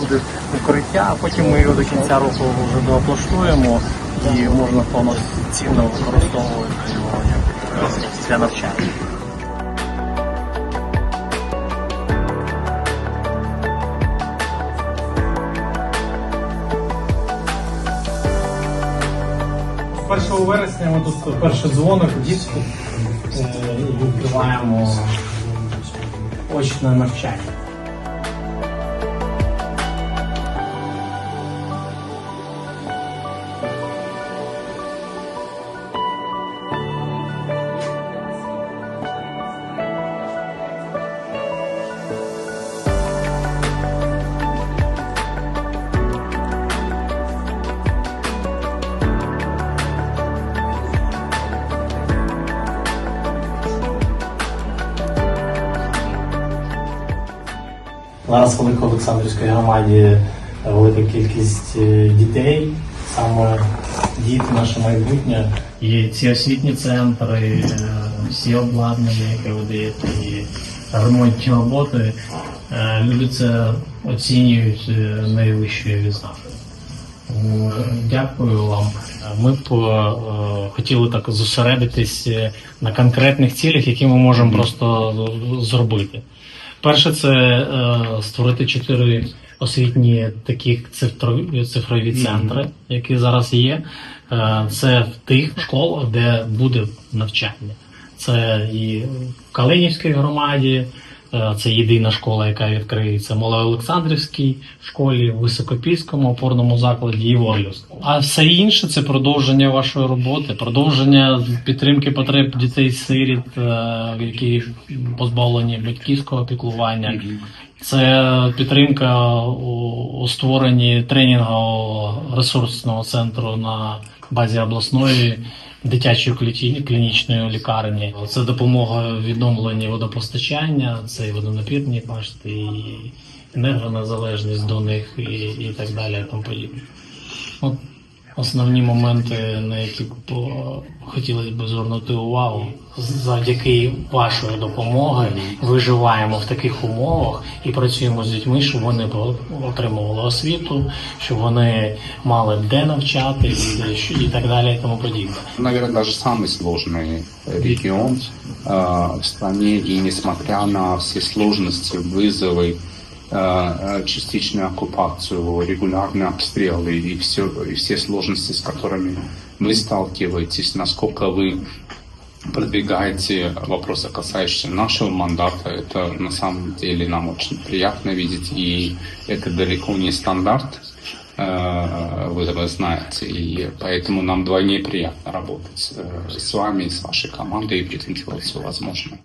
буде укриття, а потім ми його до кінця року вже доопластуємо і можна повноцінно використовувати його е, для навчання. Першого вересня ми тут перший дзвоник дітку е, і відкриваємо очне навчання. Зараз в Великоолександрівській громаді е, велика кількість е, дітей, саме діти наше майбутнє. І ці освітні центри, е, всі обладнання, яке ви даєте, і ремонтні роботи, люди це оцінюють найвищою відзнакою. Дякую вам. Ми б хотіли так зосередитись на конкретних цілях, які ми можемо просто зробити. Перше, це е, створити чотири освітні такі цифрові, цифрові центри, які зараз є. Е, це в тих школах, де буде навчання. Це і в Калинівській громаді, це єдина школа, яка відкриється Малоолександрівській школі, Високопільському опорному закладі і Орлівському. А все інше це продовження вашої роботи, продовження підтримки потреб дітей сиріт, е, які позбавлені батьківського піклування. Це підтримка у створенні тренінгового ресурсного центру на базі обласної дитячої кліні- клінічної лікарні. Це допомога відновленні водопостачання, це і водонапірні бачите, і енергонезалежність до них, і, і так далі, тому подібне. От основні моменти, на які б е, хотілося б звернути увагу. Завдяки вашої допомоги виживаємо в таких умовах і працюємо з дітьми, щоб вони по- отримували освіту, щоб вони мали де навчатись і- і так далі, і тому подібне. наверное, даже самый сложный регион э, в стране, и несмотря на все сложности, вызовы, э, э, Частичную оккупацию, регулярные обстрелы и все, и все сложности, с которыми вы сталкиваетесь, насколько вы продвигаете вопросы, касающиеся нашего мандата, это на самом деле нам очень приятно видеть, и это далеко не стандарт, э, вы, вы знаете, и поэтому нам вдвойне приятно работать э, с вами, с вашей командой и делать все возможное.